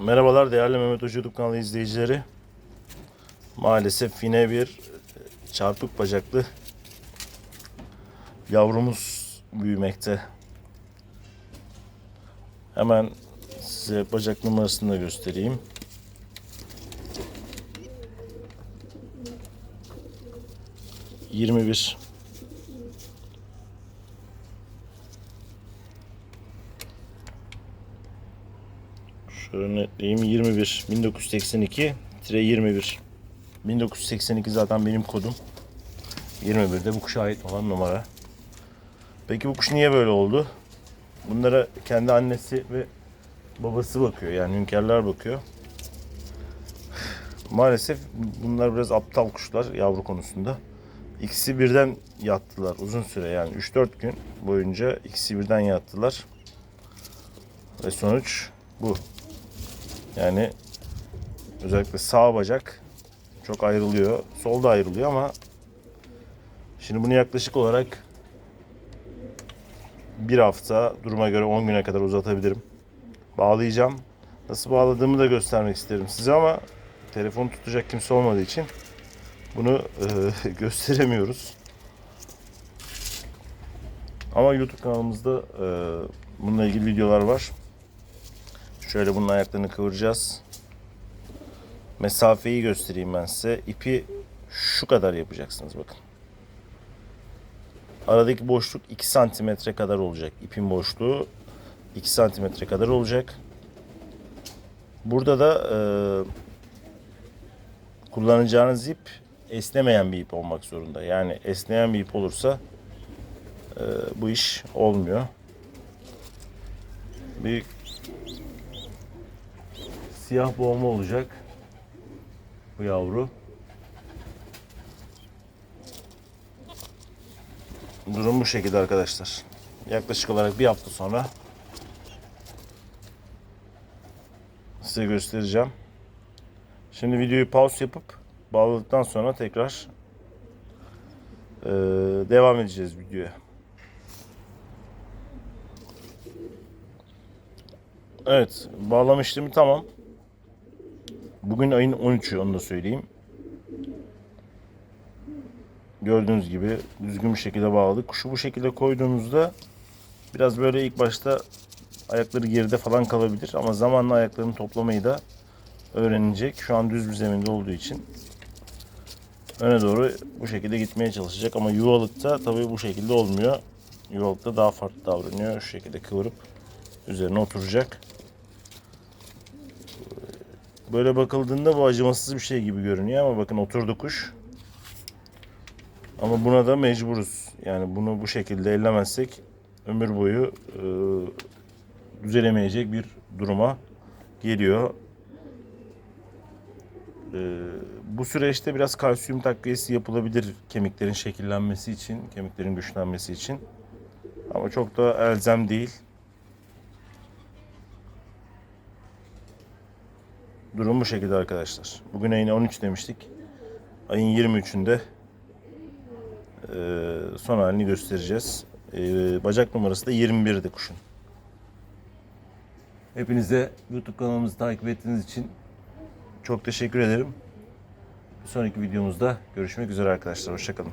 Merhabalar değerli Mehmet Hoca YouTube kanalı izleyicileri. Maalesef yine bir çarpık bacaklı yavrumuz büyümekte. Hemen size bacak numarasını da göstereyim. Yirmi bir. Şöyle netleyeyim 21 1982 21 1982 zaten benim kodum. 21 de bu kuşa ait olan numara. Peki bu kuş niye böyle oldu? Bunlara kendi annesi ve babası bakıyor yani hünkârlar bakıyor. Maalesef bunlar biraz aptal kuşlar yavru konusunda. İkisi birden yattılar uzun süre yani 3-4 gün boyunca ikisi birden yattılar. Ve sonuç bu. Yani özellikle sağ bacak çok ayrılıyor. Sol da ayrılıyor ama şimdi bunu yaklaşık olarak bir hafta duruma göre 10 güne kadar uzatabilirim. Bağlayacağım. Nasıl bağladığımı da göstermek isterim size ama telefon tutacak kimse olmadığı için bunu e, gösteremiyoruz. Ama YouTube kanalımızda e, bununla ilgili videolar var. Şöyle bunun ayaklarını kıvıracağız. Mesafeyi göstereyim ben size. İpi şu kadar yapacaksınız bakın. Aradaki boşluk 2 santimetre kadar olacak. İpin boşluğu 2 santimetre kadar olacak. Burada da e, kullanacağınız ip esnemeyen bir ip olmak zorunda. Yani esneyen bir ip olursa e, bu iş olmuyor. Bir siyah boğma olacak. Bu yavru. Durum bu şekilde arkadaşlar. Yaklaşık olarak bir hafta sonra size göstereceğim. Şimdi videoyu pause yapıp bağladıktan sonra tekrar eee, devam edeceğiz videoya. Evet, bağlama işlemi tamam. Bugün ayın 13'ü onu da söyleyeyim. Gördüğünüz gibi düzgün bir şekilde bağladık. Kuşu bu şekilde koyduğunuzda biraz böyle ilk başta ayakları geride falan kalabilir ama zamanla ayaklarını toplamayı da öğrenecek. Şu an düz bir zeminde olduğu için öne doğru bu şekilde gitmeye çalışacak ama yuvalıkta tabii bu şekilde olmuyor. Yuvalıkta daha farklı davranıyor. Şu şekilde kıvırıp üzerine oturacak. Böyle bakıldığında bu acımasız bir şey gibi görünüyor ama bakın oturdu kuş. Ama buna da mecburuz. Yani bunu bu şekilde ellemezsek ömür boyu e, düzelemeyecek bir duruma geliyor. E, bu süreçte biraz kalsiyum takviyesi yapılabilir kemiklerin şekillenmesi için, kemiklerin güçlenmesi için. Ama çok da elzem değil. Durum bu şekilde arkadaşlar. Bugün ayın 13 demiştik. Ayın 23'ünde eee, son halini göstereceğiz. Eee, bacak numarası da 21'di kuşun. Hepinize YouTube kanalımızı takip ettiğiniz için çok teşekkür ederim. Bir sonraki videomuzda görüşmek üzere arkadaşlar. Hoşçakalın.